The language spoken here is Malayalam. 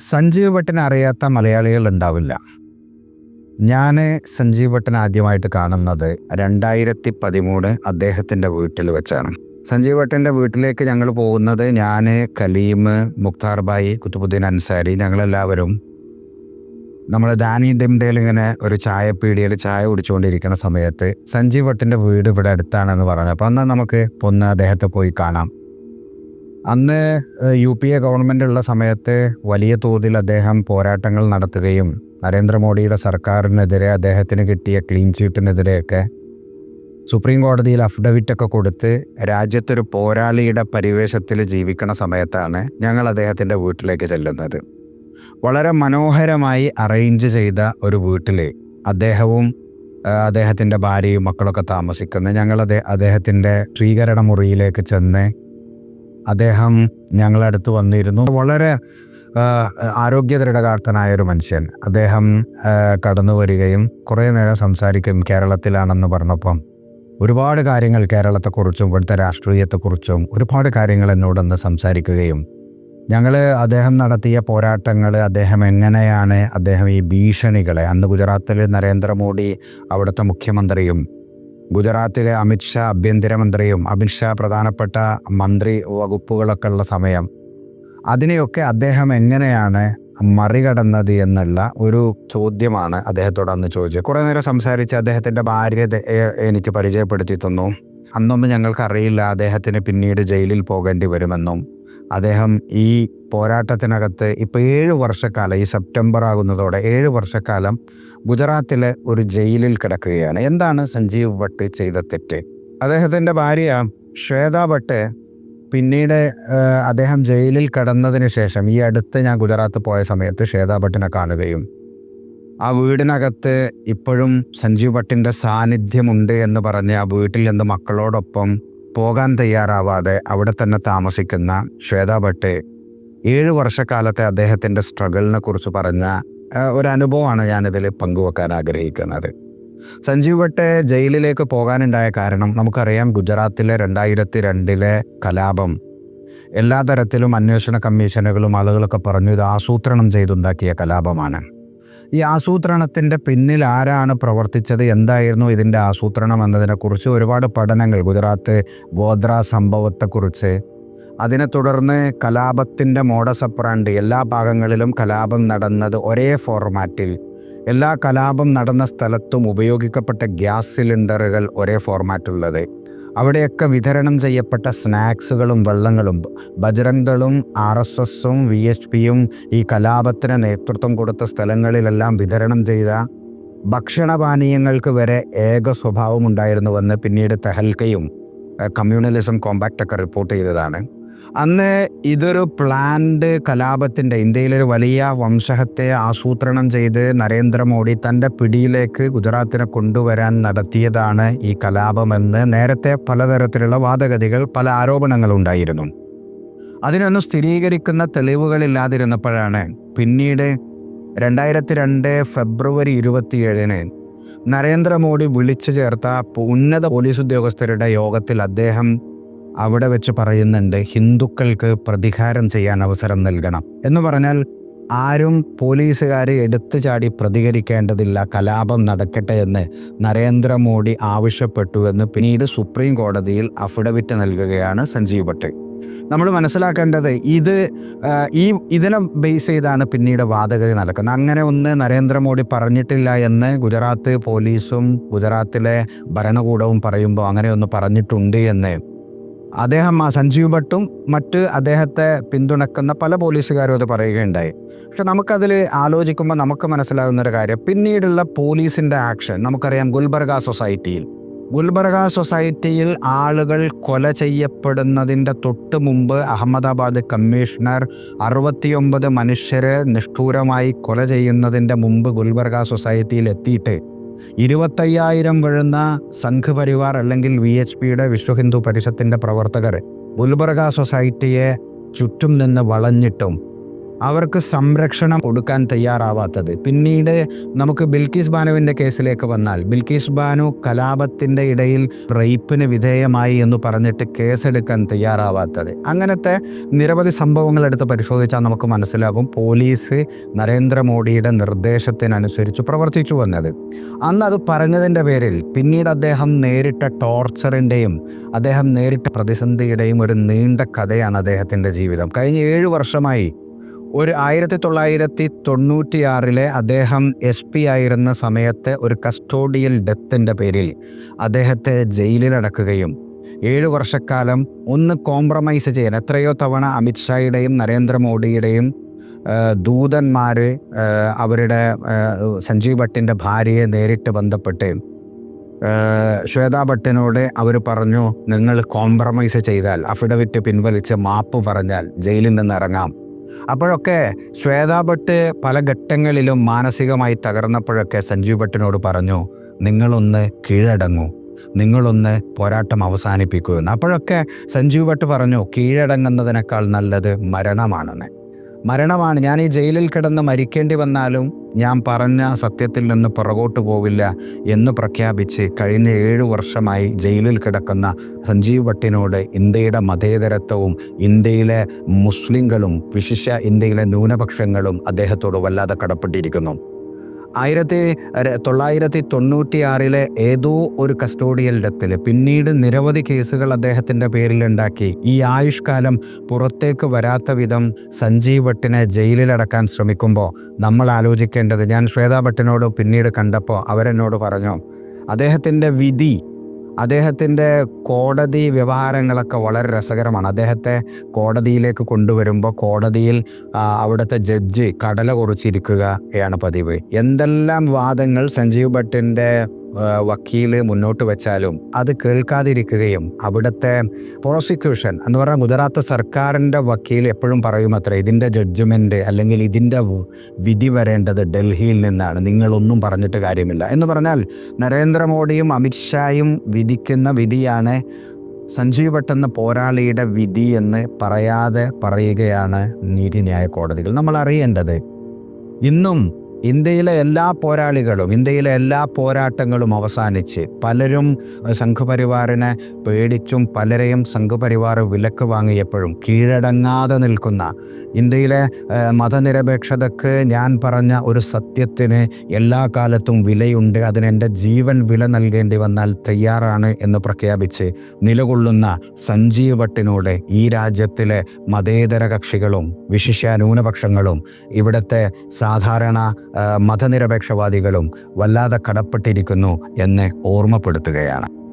സഞ്ജീവ് ഭട്ടനെ അറിയാത്ത മലയാളികൾ ഉണ്ടാവില്ല. ഞാൻ സഞ്ജീവ് ഭട്ടൻ ആദ്യമായിട്ട് കാണുന്നത് രണ്ടായിരത്തി പതിമൂന്ന് അദ്ദേഹത്തിന്റെ വീട്ടിൽ വെച്ചാണ്. സഞ്ജീവ് ഭട്ടന്റെ വീട്ടിലേക്ക് ഞങ്ങൾ പോകുന്നത് ഞാൻ കലീം മുക്താർ ബായി കുത്തുബുദ്ദീൻ അൻസാരി ഞങ്ങളെല്ലാവരും നമ്മൾ ദാനി ഡിംഡയിൽ ഇങ്ങനെ ഒരു ചായപ്പീടിയിൽ ചായ കുടിച്ചുകൊണ്ടിരിക്കുന്ന സമയത്ത് സഞ്ജീവ് ഭട്ടിന്റെ വീട് ഇവിടെ അടുത്താണെന്ന് പറഞ്ഞു. അപ്പോൾ എന്നാൽ നമുക്ക് ഒന്ന് അദ്ദേഹത്തെ പോയി കാണാം. അന്ന് യു പി എ ഗവൺമെന്റ് ഉള്ള സമയത്ത് വലിയ തോതിൽ അദ്ദേഹം പോരാട്ടങ്ങൾ നടത്തുകയും നരേന്ദ്രമോദിയുടെ സർക്കാരിനെതിരെ അദ്ദേഹത്തിന് കിട്ടിയ ക്ലീൻ ചീറ്റിനെതിരെയൊക്കെ സുപ്രീം കോടതിയിൽ അഫിഡവിറ്റൊക്കെ കൊടുത്ത് രാജ്യത്തൊരു പോരാളിയുടെ പരിവേഷത്തിൽ ജീവിക്കുന്ന സമയത്താണ് ഞങ്ങൾ അദ്ദേഹത്തിന്റെ വീട്ടിലേക്ക് ചെല്ലുന്നത്. വളരെ മനോഹരമായി അറേഞ്ച് ചെയ്ത ഒരു വീട്ടിൽ അദ്ദേഹവും അദ്ദേഹത്തിന്റെ ഭാര്യയും മക്കളൊക്കെ താമസിക്കുന്ന ഞങ്ങൾ അദ്ദേ അദ്ദേഹത്തിന്റെ സ്വീകരണ മുറിയിലേക്ക് ചെന്ന് അദ്ദേഹം ഞങ്ങളുടെ അടുത്ത് വന്നിരുന്നു. വളരെ ആ, ആരോഗ്യദൃഢകാർത്തനായ ഒരു മനുഷ്യൻ. അദ്ദേഹം കടന്നു വരികയും കുറേ നേരം സംസാരിക്കും കേരളത്തിലാണെന്ന് പറഞ്ഞപ്പം. ഒരുപാട് കാര്യങ്ങൾ കേരളത്തെക്കുറിച്ചും ഇവിടുത്തെ രാഷ്ട്രീയത്തെക്കുറിച്ചും ഒരുപാട് കാര്യങ്ങൾ എന്നോടൊന്ന് സംസാരിക്കുകയും ഞങ്ങൾ അദ്ദേഹം നടത്തിയ പോരാട്ടങ്ങൾ അദ്ദേഹം എങ്ങനെയാണ് അദ്ദേഹം ഈ ഭീഷണികളെ അന്ന് ഗുജറാത്തിൽ നരേന്ദ്രമോദി അവിടുത്തെ മുഖ്യമന്ത്രിയും ഗുജറാത്തിലെ അമിത്ഷാ ആഭ്യന്തരമന്ത്രിയും അമിത്ഷാ പ്രധാനപ്പെട്ട മന്ത്രി വകുപ്പുകളൊക്കെ ഉള്ള സമയം. അതിനെയൊക്കെ അദ്ദേഹം എങ്ങനെയാണ് മറികടന്നത് എന്നുള്ള ഒരു ചോദ്യമാണ് അദ്ദേഹത്തോട് അന്ന് ചോദിച്ചത്. കുറേ നേരം സംസാരിച്ച് അദ്ദേഹത്തിന്റെ ഭാര്യ എനിക്ക് പരിചയപ്പെടുത്തി തന്നു. അന്നൊന്നും ഞങ്ങൾക്കറിയില്ല അദ്ദേഹത്തിന് പിന്നീട് ജയിലിൽ പോകേണ്ടി വരുമെന്നും. അദ്ദേഹം ഈ പോരാട്ടത്തിനകത്ത് ഇപ്പോൾ ഏഴ് വർഷക്കാലം ഈ സെപ്റ്റംബർ ആകുന്നതോടെ ഏഴ് വർഷക്കാലം ഗുജറാത്തിലെ ഒരു ജയിലിൽ കിടക്കുകയാണ്. എന്താണ് സഞ്ജീവ് ഭട്ട് ചെയ്ത തെറ്റ്? അദ്ദേഹത്തിന്റെ ഭാര്യ ശ്വേത ഭട്ട് പിന്നീട് അദ്ദേഹം ജയിലിൽ കിടന്നതിന് ശേഷം ഈ അടുത്ത് ഞാൻ ഗുജറാത്ത് പോയ സമയത്ത് ശ്വേത ഭട്ടിനെ കാണുകയും ആ വീടിനകത്ത് ഇപ്പോഴും സഞ്ജീവ് ഭട്ടിന്റെ സാന്നിധ്യമുണ്ട് എന്ന് പറഞ്ഞ് ആ വീട്ടിൽ നിന്ന് മക്കളോടൊപ്പം പോകാൻ തയ്യാറാവാതെ അവിടെ തന്നെ താമസിക്കുന്ന ശ്വേതാ ഭട്ട് ഏഴ് വർഷക്കാലത്തെ അദ്ദേഹത്തിന്റെ സ്ട്രഗിളിനെ കുറിച്ച് പറഞ്ഞ ഒരു അനുഭവമാണ് ഞാനിതിൽ പങ്കുവെക്കാൻ ആഗ്രഹിക്കുന്നത്. സഞ്ജീവ് ഭട്ട് ജയിലിലേക്ക് പോകാനുണ്ടായ കാരണം നമുക്കറിയാം ഗുജറാത്തിലെ രണ്ടായിരത്തി രണ്ടിലെ കലാപം എല്ലാ തരത്തിലും അന്വേഷണ കമ്മീഷനുകളും ആളുകളൊക്കെ പറഞ്ഞു ഇത് ആസൂത്രണം ചെയ്തുണ്ടാക്കിയ കലാപമാണ്. ഈ ആസൂത്രണത്തിന്റെ പിന്നിൽ ആരാണ് പ്രവർത്തിച്ചത്? എന്തായിരുന്നു ഇതിന്റെ ആസൂത്രണം എന്നതിനെക്കുറിച്ച് ഒരുപാട് പഠനങ്ങൾ. ഗുജറാത്ത് ഗോദ്ര സംഭവത്തെക്കുറിച്ച്. അതിനെ തുടർന്ന് കലാപത്തിന്റെ മോഡസപ്രാണ്ട് എല്ലാ ഭാഗങ്ങളിലും കലാപം നടന്നത് ഒരേ ഫോർമാറ്റിൽ. എല്ലാ കലാപം നടന്ന സ്ഥലത്തും ഉപയോഗിക്കപ്പെട്ട ഗ്യാസ് സിലിണ്ടറുകൾ ഒരേ ഫോർമാറ്റുള്ളത് അവിടെയൊക്കെ വിതരണം ചെയ്യപ്പെട്ട സ്നാക്സുകളും വെള്ളങ്ങളും ബജ്രംഗളും ആർ എസ് എസും വി എച്ച് പിയും ഈ കലാപത്തിന് നേതൃത്വം കൊടുത്ത സ്ഥലങ്ങളിലെല്ലാം വിതരണം ചെയ്ത ഭക്ഷണപാനീയങ്ങൾക്ക് വരെ ഏക സ്വഭാവമുണ്ടായിരുന്നുവെന്ന് പിന്നീട് തെഹൽക്കയും കമ്മ്യൂണലിസം കോമ്പാക്റ്റൊക്കെ റിപ്പോർട്ട് ചെയ്തതാണ്. അന്ന് ഇതൊരു പ്ലാൻഡ് കലാപത്തിന്റെ ഇന്ത്യയിലൊരു വലിയ വംശഹത്തെ ആസൂത്രണം ചെയ്ത് നരേന്ദ്രമോദി തന്റെ പിടിയിലേക്ക് ഗുജറാത്തിനെ കൊണ്ടുവരാൻ നടത്തിയതാണ് ഈ കലാപമെന്ന് നേരത്തെ പലതരത്തിലുള്ള വാദഗതികൾ പല ആരോപണങ്ങളുണ്ടായിരുന്നു അതിനൊന്നും സ്ഥിരീകരിക്കുന്ന തെളിവുകളില്ലാതിരുന്നപ്പോഴാണ് പിന്നീട് രണ്ടായിരത്തി രണ്ട് ഫെബ്രുവരി ഇരുപത്തിയേഴിന് നരേന്ദ്രമോദി വിളിച്ചു ചേർത്ത ഉന്നത പോലീസ് ഉദ്യോഗസ്ഥരുടെ യോഗത്തിൽ അദ്ദേഹം അവിടെ വെച്ച് പറയുന്നുണ്ട് ഹിന്ദുക്കൾക്ക് പ്രതികാരം ചെയ്യാൻ അവസരം നൽകണം. എന്ന് പറഞ്ഞാൽ ആരും പോലീസുകാരെ എടുത്തു ചാടി പ്രതികരിക്കേണ്ടതില്ല കലാപം നടക്കട്ടെ എന്ന് നരേന്ദ്രമോദി ആവശ്യപ്പെട്ടുവെന്ന് പിന്നീട് സുപ്രീം കോടതിയിൽ അഫിഡവിറ്റ് നൽകുകയാണ് സഞ്ജീവ് ഭട്ട്. നമ്മൾ മനസ്സിലാക്കേണ്ടത് ഇത് ഈ ഇതിനെ ബേസ് ചെയ്താണ് പിന്നീട് വാദഗതി നടക്കുന്നത്. അങ്ങനെ ഒന്ന് നരേന്ദ്രമോദി പറഞ്ഞിട്ടില്ല എന്ന് ഗുജറാത്ത് പോലീസും ഗുജറാത്തിലെ ഭരണകൂടവും പറയുമ്പോൾ അങ്ങനെ ഒന്ന് പറഞ്ഞിട്ടുണ്ട് എന്ന് അദ്ദേഹം ആ സഞ്ജീവ് ഭട്ടും മറ്റ് അദ്ദേഹത്തെ പിന്തുണക്കുന്ന പല പോലീസുകാരും അത് പറയുകയുണ്ടായി. പക്ഷെ നമുക്കതിൽ ആലോചിക്കുമ്പോൾ നമുക്ക് മനസ്സിലാകുന്ന ഒരു കാര്യം പിന്നീടുള്ള പോലീസിന്റെ ആക്ഷൻ നമുക്കറിയാം ഗുൽബർഗ സൊസൈറ്റിയിൽ. ഗുൽബർഗ സൊസൈറ്റിയിൽ ആളുകൾ കൊല ചെയ്യപ്പെടുന്നതിന്റെ തൊട്ട് മുമ്പ് അഹമ്മദാബാദ് കമ്മീഷണർ അറുപത്തിയൊമ്പത് മനുഷ്യരെ നിഷ്ഠൂരമായി കൊല ചെയ്യുന്നതിന്റെ മുമ്പ് ഗുൽബർഗ സൊസൈറ്റിയിൽ എത്തിയിട്ട് ഇരുപത്തയ്യായിരം വരുന്ന സംഘ് പരിവാർ അല്ലെങ്കിൽ വി എച്ച് പിയുടെ വിശ്വ ഹിന്ദു പരിഷത്തിന്റെ പ്രവർത്തകർ ഗുൽബർഗ സൊസൈറ്റിയെ ചുറ്റും നിന്ന് വളഞ്ഞിട്ടും അവർക്ക് സംരക്ഷണം കൊടുക്കാൻ തയ്യാറാവാത്തത്. പിന്നീട് നമുക്ക് ബിൽക്കീസ് ബാനുവിന്റെ കേസിലേക്ക് വന്നാൽ ബിൽക്കീസ് ബാനു കലാപത്തിന്റെ ഇടയിൽ റേപ്പിന് വിധേയമായി എന്ന് പറഞ്ഞിട്ട് കേസെടുക്കാൻ തയ്യാറാവാത്തത്. അങ്ങനത്തെ നിരവധി സംഭവങ്ങൾ എടുത്ത് പരിശോധിച്ചാൽ നമുക്ക് മനസ്സിലാകും പോലീസ് നരേന്ദ്രമോദിയുടെ നിർദ്ദേശത്തിനനുസരിച്ച് പ്രവർത്തിച്ചു വന്നത്. അന്ന് അത് പറഞ്ഞതിന്റെ പേരിൽ പിന്നീട് അദ്ദേഹം നേരിട്ട ടോർച്ചറിന്റെയും അദ്ദേഹം നേരിട്ട പ്രതിസന്ധിയുടെയും ഒരു നീണ്ട കഥയാണ് അദ്ദേഹത്തിന്റെ ജീവിതം. കഴിഞ്ഞ ഏഴ് വർഷമായി ഒരു ആയിരത്തി തൊള്ളായിരത്തി തൊണ്ണൂറ്റിയാറിലെ അദ്ദേഹം എസ് പി ആയിരുന്ന സമയത്ത് ഒരു കസ്റ്റോഡിയൽ ഡെത്തിന്റെ പേരിൽ അദ്ദേഹത്തെ ജയിലിലടക്കുകയും ഏഴു വർഷക്കാലം ഒന്ന് കോംപ്രമൈസ് ചെയ്യാൻ എത്രയോ തവണ അമിത്ഷായുടെയും നരേന്ദ്രമോദിയുടെയും ദൂതന്മാർ അവരുടെ സഞ്ജീവ് ഭട്ടിന്റെ ഭാര്യയെ നേരിട്ട് ബന്ധപ്പെട്ട് ശ്വേതാ ഭട്ടിനോട് അവർ പറഞ്ഞു നിങ്ങൾ കോംപ്രമൈസ് ചെയ്താൽ അഫിഡവിറ്റ് പിൻവലിച്ച് മാപ്പ് പറഞ്ഞാൽ ജയിലിൽ നിന്ന് ഇറങ്ങാം. അപ്പോഴൊക്കെ ശ്വേതാ ഭട്ട് പല ഘട്ടങ്ങളിലും മാനസികമായി തകർന്നപ്പോഴൊക്കെ സഞ്ജീവ് ഭട്ടിനോട് പറഞ്ഞു നിങ്ങളൊന്ന് കീഴടങ്ങൂ. നിങ്ങളൊന്ന് പോരാട്ടം അവസാനിപ്പിക്കൂ എന്ന്. അപ്പോഴൊക്കെ സഞ്ജീവ് ഭട്ട് പറഞ്ഞു കീഴടങ്ങുന്നതിനേക്കാൾ നല്ലത് മരണമാണെന്ന്. മരണമാണ്. ഞാൻ ഈ ജയിലിൽ കിടന്ന് മരിക്കേണ്ടി വന്നാലും ഞാൻ പറഞ്ഞ സത്യത്തിൽ നിന്ന് പുറകോട്ട് പോവില്ല എന്ന് പ്രഖ്യാപിച്ച് കഴിഞ്ഞ ഏഴ് വർഷമായി ജയിലിൽ കിടക്കുന്ന സഞ്ജീവ് ഭട്ടിനോട് ഇന്ത്യയുടെ മതേതരത്വവും ഇന്ത്യയിലെ മുസ്ലിങ്ങളും വിശിഷ്യ ഇന്ത്യയിലെ ന്യൂനപക്ഷങ്ങളും അദ്ദേഹത്തോട് വല്ലാതെ കടപ്പെട്ടിരിക്കുന്നു. ആയിരത്തി തൊള്ളായിരത്തി തൊണ്ണൂറ്റിയാറിലെ ഏതോ ഒരു കസ്റ്റോഡിയൽ ഡെത്തിൽ പിന്നീട് നിരവധി കേസുകൾ അദ്ദേഹത്തിന്റെ പേരിലുണ്ടാക്കി. ഈ ആയുഷ്കാലം പുറത്തേക്ക് വരാത്ത വിധം സഞ്ജീവ് ഭട്ടിനെ ജയിലിലടക്കാൻ ശ്രമിക്കുമ്പോൾ നമ്മൾ ആലോചിക്കേണ്ടത് ഞാൻ ശ്വേതാ ഭട്ടിനോട് പിന്നീട് കണ്ടപ്പോൾ അവരെന്നോട് പറഞ്ഞു അദ്ദേഹത്തിന്റെ വിധി അദ്ദേഹത്തിന്റെ കോടതി വ്യവഹാരങ്ങളൊക്കെ വളരെ രസകരമാണ്. അദ്ദേഹത്തെ കോടതിയിലേക്ക് കൊണ്ടുവരുമ്പോൾ കോടതിയിൽ അവിടുത്തെ ജഡ്ജി കടല കുറിച്ചിരിക്കുകയാണ് പതിവ്. എന്തെല്ലാം വാദങ്ങൾ സഞ്ജീവ് ഭട്ടിന്റെ വക്കീൽ മുന്നോട്ട് വെച്ചാലും അത് കേൾക്കാതിരിക്കുകയും അവിടുത്തെ പ്രോസിക്യൂഷൻ എന്ന് പറഞ്ഞാൽ ഗുജറാത്ത് സർക്കാരിന്റെ വക്കീൽ എപ്പോഴും പറയും അത്ര ഇതിന്റെ ജഡ്ജ്മെന്റ് അല്ലെങ്കിൽ ഇതിന്റെ വിധി വരേണ്ടത് ഡൽഹിയിൽ നിന്നാണ് നിങ്ങളൊന്നും പറഞ്ഞിട്ട് കാര്യമില്ല. എന്ന് പറഞ്ഞാൽ നരേന്ദ്രമോദിയും അമിത്ഷായും വിധിക്കുന്ന വിധിയാണ് സഞ്ജീവ് ഭട്ട് എന്ന പോരാളിയുടെ വിധി എന്ന് പറയാതെ പറയുകയാണ് നീതിന്യായ കോടതികൾ. നമ്മൾ അറിയേണ്ടത് ഇന്നും ഇന്ത്യയിലെ എല്ലാ പോരാളികളും ഇന്ത്യയിലെ എല്ലാ പോരാട്ടങ്ങളും അവസാനിച്ച് പലരും സംഘപരിവാറിനെ പേടിച്ചും പലരെയും സംഘപരിവാർ വിലക്ക് വാങ്ങിയപ്പോഴും കീഴടങ്ങാതെ നിൽക്കുന്ന ഇന്ത്യയിലെ മതനിരപേക്ഷതക്ക് ഞാൻ പറഞ്ഞ ഒരു സത്യത്തിന് എല്ലാ കാലത്തും വിലയുണ്ട്. അതിന് എന്റെ ജീവൻ വില നൽകേണ്ടി വന്നാൽ തയ്യാറാണ് എന്ന് പ്രഖ്യാപിച്ച് നിലകൊള്ളുന്ന സഞ്ജീവ് ഭട്ടിനോട് ഈ രാജ്യത്തിലെ മതേതര കക്ഷികളും വിശിഷ്യ ന്യൂനപക്ഷങ്ങളും ഇവിടുത്തെ സാധാരണ മതനിരപേക്ഷവാദികളും വല്ലാതെ കടപ്പെട്ടിരിക്കുന്നു എന്ന് ഓർമ്മപ്പെടുത്തുകയാണ്.